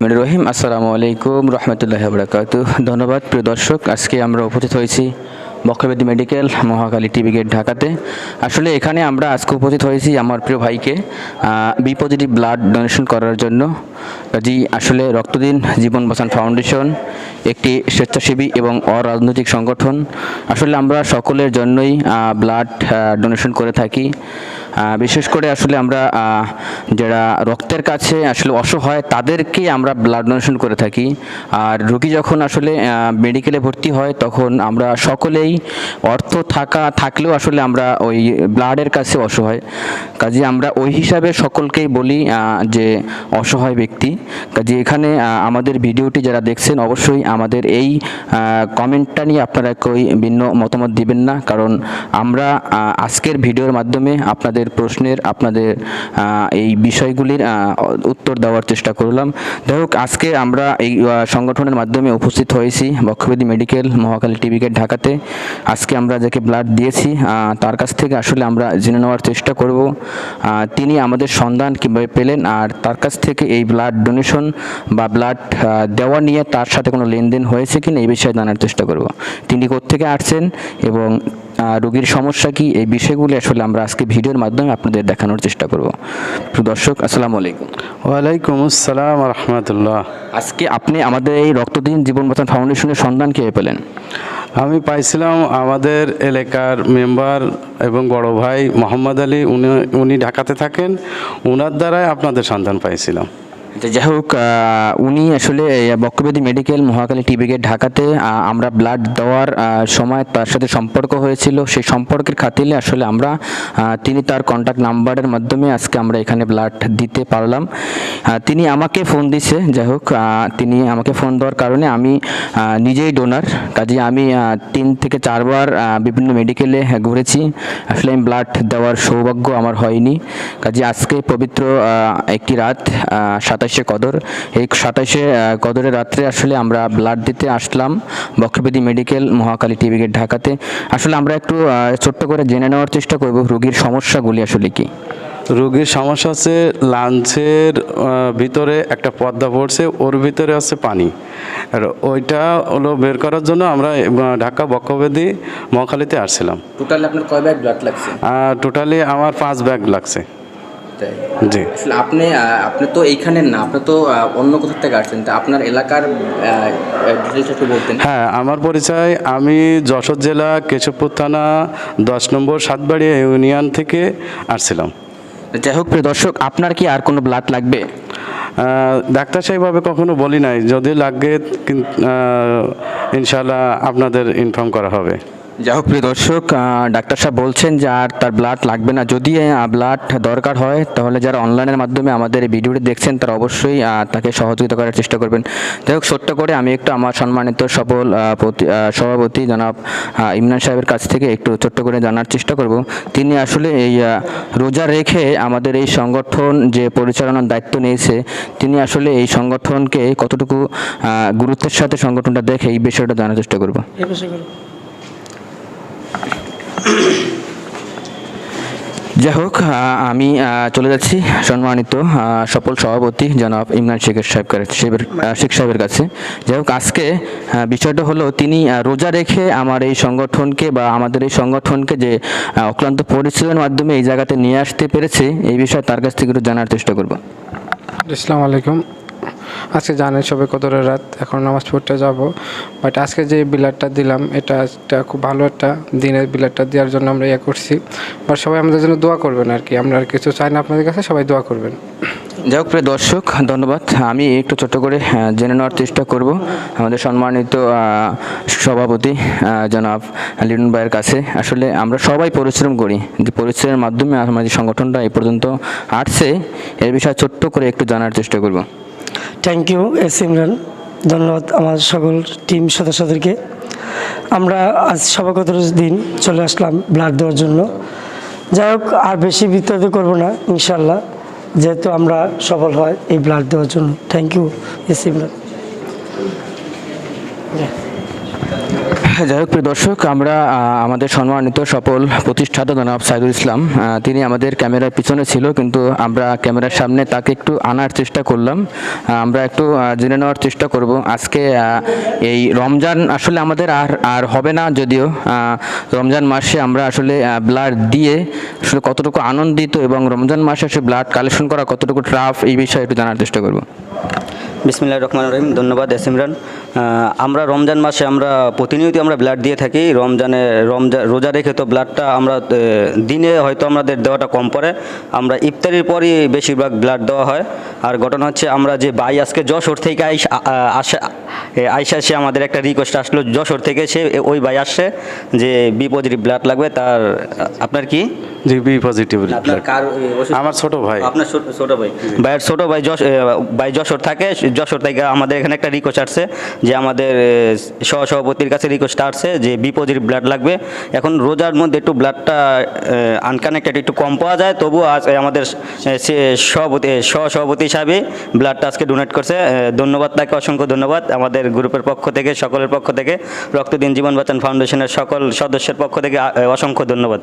রহিম আসসালামু আলাইকুম রহমতুল্লাহ বরাকাত ধন্যবাদ প্রিয় দর্শক আজকে আমরা উপস্থিত হয়েছি বক্ষবেদী মেডিকেল মহাকালী টিভি গেট ঢাকাতে। আসলে এখানে আমরা আজকে উপস্থিত হয়েছি আমার প্রিয় ভাইকে বি পজিটিভ ব্লাড ডোনেশন করার জন্য। কাজী, আসলে রক্তদিন জীবন বাঁচান ফাউন্ডেশন একটি স্বেচ্ছাসেবী এবং অরাজনৈতিক সংগঠন। আসলে আমরা সকলের জন্যই ব্লাড ডোনেশন করে থাকি। বিশেষ করে আসলে আমরা যারা রক্তের কাছে আসলে অসহায় তাদেরকে আমরা ব্লাড ডোনেশন করে থাকি। আর রোগী যখন আসলে মেডিকেলে ভর্তি হয়, তখন আমরা সকলেই অর্থ থাকা, থাকলেও আসলে আমরা ওই ব্লাডের কাছে অসহায়। কাজে আমরা ওই হিসাবে সকলকেই বলি যে অসহায় ব্যক্তি। কাজে এখানে আমাদের ভিডিওটি যারা দেখছেন, অবশ্যই আমাদের এই কমেন্টটা নিয়ে আপনারা কই ভিন্ন মতামত দিবেন না। কারণ আমরা আজকের ভিডিওর মাধ্যমে আপনাদের প্রশ্নের, আপনাদের এই বিষয়গুলির উত্তর দেওয়ার চেষ্টা করলাম। যাই হোক, আজকে আমরা এই সংগঠনের মাধ্যমে উপস্থিত হয়েছি বক্ষবেদী মেডিকেল মহাকালী টিভিকে ঢাকাতে। আজকে আমরা যাকে ব্লাড দিয়েছি তার কাছ থেকে আসলে আমরা জেনে নেওয়ার চেষ্টা করব। তিনি আমাদের সন্ধান কীভাবে পেলেন আর তার কাছ থেকে এই ব্লাড ডোনেশন বা ব্লাড দেওয়া নিয়ে তার সাথে কোনো লেনদেন হয়েছে কিনা এই বিষয়ে জানার চেষ্টা করব। তিনি কোত্থেকে আসছেন এবং রোগীর সমস্যা কি এই বিষয়গুলি আসলে আমরা আজকে ভিডিওর মাধ্যমে আপনাদের দেখানোর চেষ্টা করব। দর্শক আসসালামু আলাইকুম। ওয়ালাইকুম আসসালাম রহমতুল্লাহ। আজকে আপনি আমাদের এই রক্তদিন জীবন বাঁচান ফাউন্ডেশনের সন্ধান কীভাবে পেলেন? আমি পাইছিলাম আমাদের এলাকার মেম্বার এবং বড় ভাই মোহাম্মদ আলী, উনি উনি ঢাকাতে থাকেন ওনার দ্বারাই আপনাদের সন্ধান পাইছিলাম। যাই হোক উনি আসলে এই বক্ষবেদী মেডিকেল মহাকালী টিবি গেট ঢাকাতে আমরা ব্লাড দেওয়ার সময় তার সাথে সম্পর্ক হয়েছিল। সেই সম্পর্কের খাতিলে আসলে আমরা তিনি তার কন্ট্যাক্ট নাম্বারের মাধ্যমে আজকে আমরা এখানে ব্লাড দিতে পারলাম। তিনি আমাকে ফোন দিছে যাই হোক তিনি আমাকে ফোন দেওয়ার কারণে আমি নিজেই ডোনার কাজে আমি তিন থেকে চারবার বিভিন্ন মেডিকেলে ঘুরেছি। আসলে আমি ব্লাড দেওয়ার সৌভাগ্য আমার হয়নি। কাজে আজকে পবিত্র একটি রাত সাতাশে কদর। এই সাতাশে কদরের রাত্রে আসলে আমরা ব্লাড দিতে আসলাম বক্ষবেদী মেডিকেল মহাকালী টিভি গেট ঢাকাতে। আসলে আমরা একটু ছোট্ট করে জেনে নেওয়ার চেষ্টা করব রোগীর সমস্যাগুলি আসলে কি। রোগীর সমস্যা হচ্ছে লাঞ্চের ভিতরে একটা পর্দা পড়ছে ওর ভিতরে আছে পানি। আর ওইটা হলো বের করার জন্য আমরা ঢাকা বক্ষবেদী মহাখালীতে আসছিলাম। টোটাল আপনার কয় ব্যাগ ব্লাড লাগছে? টোটালি আমার পাঁচ ব্যাগ লাগছে। জি। আসলে আপনি আপনি তো এইখানের না আপনি তো অন্য কোথাও থেকে আসছেন তা আপনার এলাকার ডিটেলস একটু বলতেন। হ্যাঁ আমার পরিচয় আমি যশোর জেলা কেশবপুর থানা দশ নম্বর সাতবাড়িয়া ইউনিয়ন থেকে আসছিলাম। যাই হোক প্রিয় দর্শক আপনার কি আর কোনো ব্লাড লাগবে? ডাক্তার সাহেবভাবে কখনো বলি নাই যদি লাগে ইনশাল্লাহ আপনাদের ইনফর্ম করা হবে। যাই হোক, প্রিয় দর্শক ডাক্তার সাহেব বলছেন যে আর তার ব্লাড লাগবে না। যদি ব্লাড দরকার হয়, তাহলে যারা অনলাইনের মাধ্যমে আমাদের এই ভিডিওটি দেখছেন, তারা অবশ্যই তাকে সহযোগিতা করার চেষ্টা করবেন। যাই হোক সত্য করে আমি একটু আমার সম্মানিত সফল সভাপতি জনাব ইমরান সাহেবের কাছ থেকে একটু ছোট্ট করে জানার চেষ্টা করব। তিনি আসলে এই রোজা রেখে আমাদের এই সংগঠন যে পরিচালনার দায়িত্ব নিয়েছে, তিনি আসলে এই সংগঠনকে কতটুকু গুরুত্বের সাথে সংগঠনটা দেখে এই বিষয়টা জানার চেষ্টা করব। যাই হোক আমি চলে যাচ্ছি। সম্মানিত সফল সভাপতি জনাব ইমরান শেখের সাহেব সাহেবের শেখ সাহেবের কাছে। যাই হোক, আজকে বিষয়টা হলো তিনি রোজা রেখে আমার এই সংগঠনকে বা আমাদের এই সংগঠনকে যে অক্লান্ত পরিশ্রমের মাধ্যমে এই জায়গাতে নিয়ে আসতে পেরেছে, এই বিষয়ে তার কাছ থেকে একটু জানার চেষ্টা করব। আসসালামু আলাইকুম। আজকে জানেন সবে কদরের রাত, এখন নামাজ পড়তে যাব। বাট আজকে যে বিলারটা দিলাম, এটা একটা খুব ভালো একটা দিনের বিলারটা দেওয়ার জন্য আমরা ইয়ে করছি। বাট সবাই আমাদের জন্য দোয়া করবেন আর কি, আমরা আর কিছু চাই না আপনাদের কাছে, সবাই দোয়া করবেন। যাই হোক প্রিয় দর্শক, ধন্যবাদ। আমি একটু ছোট্ট করে জেনে নেওয়ার চেষ্টা করব। আমাদের সম্মানিত সভাপতি জনাব লিটন ভাইয়ের কাছে। আসলে আমরা সবাই পরিশ্রম করি, যে পরিশ্রমের মাধ্যমে আমাদের সংগঠনটা এই পর্যন্ত আসছে, এর বিষয়ে ছোট্ট করে একটু জানার চেষ্টা করব। Thank you S Imran. ধন্যবাদ আমার সকল টিম সদস্যদেরকে। আমরা আজ সভাগত দিন চলে আসলাম ব্লাড দেওয়ার জন্য। যাই হোক, আর বেশি বিস্তারিত করব না ইনশাল্লাহ যেহেতু আমরা সফল হয় এই ব্লাড দেওয়ার জন্য। Thank you S Imran. যাই হোক, প্রিয় দর্শক, আমরা আমাদের সম্মানিত সফল প্রতিষ্ঠাতা জনাব সাইদুল ইসলাম তিনি আমাদের ক্যামেরার পিছনে ছিল, কিন্তু আমরা ক্যামেরার সামনে তাকে একটু আনার চেষ্টা করলাম। আমরা একটু জেনে নেওয়ার চেষ্টা করব। আজকে এই রমজান আসলে আমাদের আর আর হবে না যদিও রমজান মাসে আমরা আসলে ব্লাড দিয়ে আসলে কতটুকু আনন্দিত এবং রমজান মাসে আসলে ব্লাড কালেকশন করা কতটুকু ট্রাফ এই বিষয়ে একটু জানার চেষ্টা করব। বিসমিল্লাহ রহমান রহিম ধন্যবাদ এস ইমরান। আমরা রমজান মাসে আমরা প্রতিনিয়ত আমরা ব্লাড দিয়ে থাকি রমজানে রমজান রোজা রেখে তো ব্লাডটা আমরা দিনে হয়তো আমাদের দেওয়াটা কম পড়ে। আমরা ইফতারির পরই বেশিরভাগ ব্লাড দেওয়া হয়। আর ঘটনা হচ্ছে আমরা যে বাই আজকে যশোর থেকে আইস আসা আইসা সে আমাদের একটা রিকোয়েস্ট আসলো যশোর থেকে সে ওই বাই আসছে যে বি পজিটিভ ব্লাড লাগবে তার আপনার কি? জি বি পজিটিভ আমার ছোট ভাই। আপনার ছোট- ছোট ভাই। ভাইয়ের ছোট ভাই যশ ভাই যশোর থাকে যশোর থেকে আমাদের এখানে একটা রিকোয়েস্ট আসছে যে আমাদের সহসভাপতির কাছে রিকোয়েস্ট আসছে যে বি পজিটিভ ব্লাড লাগবে। এখন রোজার মধ্যে একটু ব্লাডটা আনকানেক্টেড একটু কম পাওয়া যায়, তবুও আজ আমাদের সভাপতি সহসভাপতি হিসাবে ব্লাডটা আজকে ডোনেট করছে। ধন্যবাদ তাকে, অসংখ্য ধন্যবাদ। আমাদের গ্রুপের পক্ষ থেকে, সকলের পক্ষ থেকে, রক্তদিন জীবন বাঁচান ফাউন্ডেশনের সকল সদস্যের পক্ষ থেকে অসংখ্য ধন্যবাদ।